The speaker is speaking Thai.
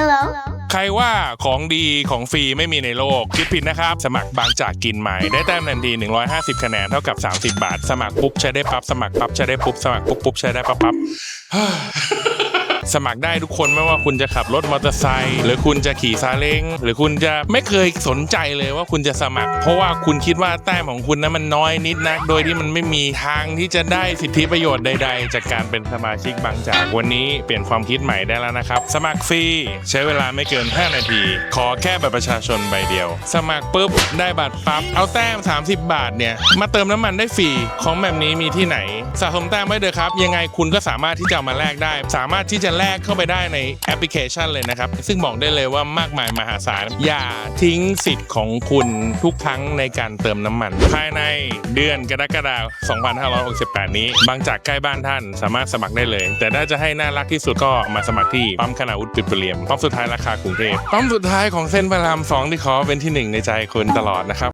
Hello? ใครว่าของดีของฟรีไม่มีในโลก คิดผิดนะครับ สมัครบางจากกินใหม่ ได้แต้มทันที 150 คะแนนเท่ากับ 30 บาท สมัครปุ๊บใช้ได้ปั๊บ สมัครปั๊บใช้ได้ปุ๊บ สมัครปุ๊บปุ๊บใช้ได้ปั๊บปั๊บ สมัครได้ทุกคนไม่ว่าคุณจะขับรถมอเตอร์ไซค์หรือคุณจะขี่ซาเล้งหรือคุณจะไม่เคยสนใจเลยว่าคุณจะสมัคร เพราะว่าคุณคิดว่าแต้มของคุณนั้นมันน้อยนิดนัก โดยที่มันไม่มีทางที่จะได้สิทธิประโยชน์ใด ๆ จากการเป็นสมาชิกบางจากวันนี้เปลี่ยนความคิดใหม่ได้แล้วนะครับ สมัครฟรีใช้เวลาไม่เกิน 5 นาที ขอแค่บัตรประชาชนใบเดียว สมัครปุ๊บได้บัตรปั๊บเอาแต้ม 30 บาทเนี่ยมาเติมน้ำมันได้ฟรีของแบบนี้มีที่ไหนสะสมแต้มไว้เถอะครับ ยังไงคุณก็สามารถที่จะมาแลกได้ สามารถที่จะแลกเข้าไปได้ในแอปพลิเคชันเลยนะครับ ซึ่งบอกได้เลยว่ามากมายมหาศาล อย่าทิ้งสิทธิ์ของคุณทุกครั้งในการเติมน้ำมัน ภายในเดือนกรกฎาคม 2568 นี้ บางจากใกล้บ้านท่านสามารถสมัครได้เลย แต่ถ้าจะให้น่ารักที่สุดก็มาสมัครที่ปั๊มคณาวุฒิปิโตรเลียมปั๊มสุดท้ายราคากรุงเทพปั๊มสุดท้ายของเส้นพระรามสองที่ขอเป็นที่หนึ่งในใจคุณตลอดนะครับ